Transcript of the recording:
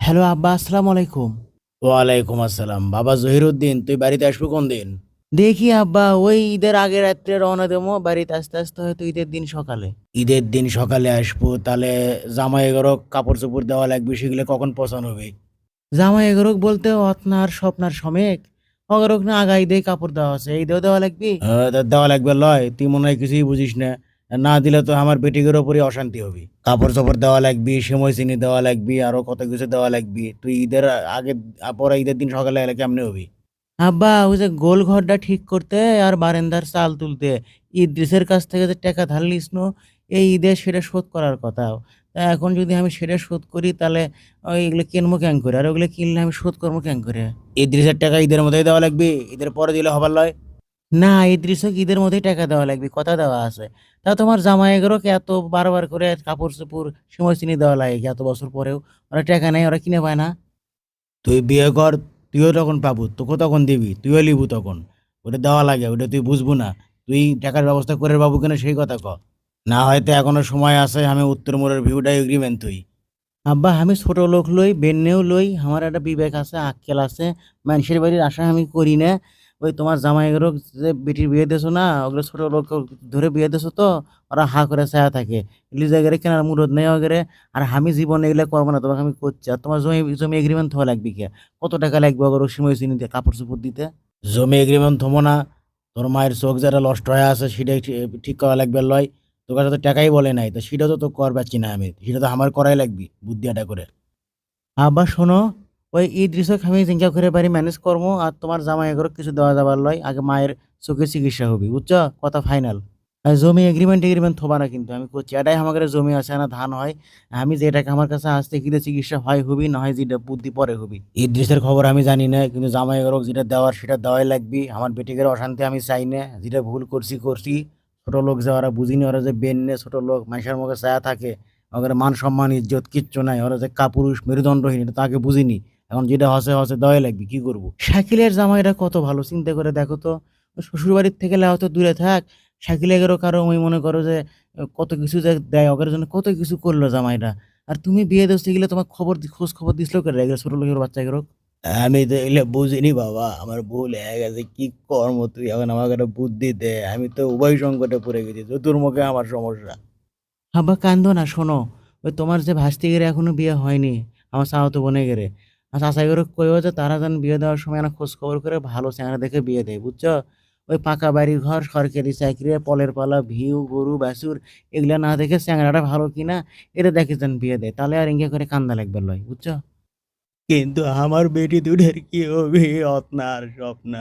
Hello আব্বা আসসালামু আলাইকুম। ওয়ালাইকুম আসসালাম। বাবা জহিরুদ্দিন তুই বাড়িতে আসব কোন দিন? দেখি আব্বা ওই ঈদের আগে রাত্রে রওনা দেবো বাড়িতে আস্তে আস্তে হয়তো ঈদের দিন সকালে। ঈদের দিন সকালে আসব তাহলে জামাই এগারো কাপড় চোপড় দেওয়া লাগবে সেগুলো কখন পছন্দ হবে? জামাই এগরক বলতে অতনার স্বপ্নার সমেক। অগরক না আগাই দিয়ে কাপড় দেওয়া আছে এই দেওয়া দেওয়া লাগবি? দেওয়া লাগবে লয় তুই মনে হয় কিছুই বুঝিস না। না দিলে তো আমার বেটিকের ওপরই অশান্তি হবে। কাপড় চোপড় দেওয়া লাগবি সময় চিনি দেওয়া লাগবি আরও কত কিছু দেওয়া লাগবি। তুই ঈদের আগে পরে ঈদের দিন সকালে এলে কেমনে হবি? আব্বা ওই যে গোল ঘরটা ঠিক করতে আর বারান্দার চাল তুলতে ইদ্রিসের কাছ থেকে যে টাকা ধার লিস নো, এই ঈদে সেটা শোধ করার কথা। তা এখন যদি আমি সেটা শোধ করি তাহলে এগুলো কিনবো ক্যাং করে? আর ওগুলো কিনলে আমি শোধ করব ক্যাং করে? ইদ্রিসের টাকা ঈদের মধ্যেই দেওয়া লাগবে ঈদের পরে দিলে হবার লয়। না ইদ্রিসক ঈদের মধ্যেই টাকা দেওয়া লাগবে? কথা দেওয়া আছে। তা তোমার জামাই এগুলোকে এত বারবার করে কাপড় চোপড় সময় চিনি দেওয়া লাগে এত বছর পরেও? ওরা টাকা নেই ওরা কিনে পায় না। তুই বিয়ে কর তুইও তখন পাবো তোকে তখন দিবি তুইও লিবু তখন। ওটা দেওয়া লাগে ওটা তুই বুঝব না। তুই টাকার ব্যবস্থা করে বাবু কেন সেই কথা ক। না হয়তো এখনও সময় আছে আমি উত্তর মোড়ের ভিউটা এগ্রিমেন্ট তুই আব্বা আমি ছোট লোক লই বেন্নেও লই আমার একটা বিবেক আছে আক্কেল আছে মানুষের বাড়ির আশা আমি করি না। ওই তোমার জামাই এগুলো যে বেটির বিয়ে দেছো না, ওগুলো ছোট লোক ধরে বিয়ে দেছো তো, ওরা হা করে ছায়া থাকে। জায়গায় কেনার মুরত নেই ওগেরে? আর আমি জীবনে এগুলো করব না, তোমাকে আমি করছি আর তোমার জমি জমি এগ্রিমেন্ট হওয়া লাগবে কে? কত টাকা লাগবে ওগুলো সময় চিনি দিয়ে কাপড় চোপড় দিতে? জমি এগ্রিমেন্ট থমো না। তোর মায়ের চোখ যেটা নষ্ট হয়ে আছে, সেটাই ঠিক করা লাগবে লয়। তোর কাছে তো টাকাই বলে নাই, তো সেটা তো তো কর পাচ্ছি না আমি। সেটা তো আমার করাই লাগবি, বুদ্ধি এটা করে। আবার শোনো ওই ঈদ রিসক আমি জিঙ্কা করে বাড়ি ম্যানেজ করব আর তোমার জামাই এগুলো কিছু দেওয়া যাবার লয়, আগে মায়ের চোখের চিকিৎসা হবে, বুঝছ? কথা ফাইনাল জমি এগ্রিমেন্ট এগ্রিমেন্ট থবা না কিন্তু, আমি করছি এটাই আমার জমি আছে না, ধান হয়, আমি যে টাকা আমার কাছে আসতে কিনে চিকিৎসা হয় হবি, না হয় যেটা বুদ্ধি পরে হবি। ইদ্রিসের খবর আমি জানি না, কিন্তু জামাই এগারো যেটা দেওয়ার সেটা দেওয়াই লাগবি, আমার বেটিকের অশান্তি আমি চাই না, যেটা ভুল করছি করছি। ছোট লোক যে ওরা বুঝিনি, ওরা যে বেন নে, ছোট লোক মানুষের মুখে ছায়া থাকে, ওদের মান সম্মান, ইজ্জত কিচ্ছু নাই, ওরা যে কাপুরুষ, মেরুদণ্ডহীন, এটা তাকে বুঝিনি। এখন যেটা হসে হসে দেওয়াই লাগবে কি করব? শাকিলের জামাইটা কত ভালো চিন্তা করে দেখো তো। শ্বশুর বাড়ির থেকে লেও তো দূরে থাক শাকিল এগারো কারও ওই মনে করো যে কত কিছু যে দেয় ওদের জন্য কত কিছু করল জামাইটা আর তুমি বিয়ে দিতে গেলে তোমার খবর খোঁজ খবর দিছিল এগুলো ছোট লোকের বাচ্চা এগুলো? আমি তো এগুলো বুঝিনি বাবা আমার ভুল হয়ে গেছে কি কর্ম তুই? এখন আমাকে একটা বুদ্ধি দে আমি তো উভয় সংকটে পড়ে গেছি চতুর্মুখে আমার সমস্যা। আব্বা কান্দো না শোনো ওই তোমার যে ভাস্তি গেরে এখনও বিয়ে হয়নি আমার চাওয়াতো বোনে গেরে আর চাষা করে কইও যে তারা যেন বিয়ে দেওয়ার সময় না খোঁজ খবর করে ভালো চেহারা দেখে বিয়ে দেয়, বুঝছ? ওই পাকা বাড়ি ঘর, সরকারি চাকরি পলের পালা, ভিউ, গরু বাসুর এগুলো না দেখে চ্যাংরাটা ভালো কিনা এটা দেখে যেন বিয়ে দেয়। তাহলে আর ইঙ্গে করে কান্দা লাগবে লয়, বুঝছ? কিন্তু আমার বেটি দুধের কি হবে অতনার স্বপ্ন?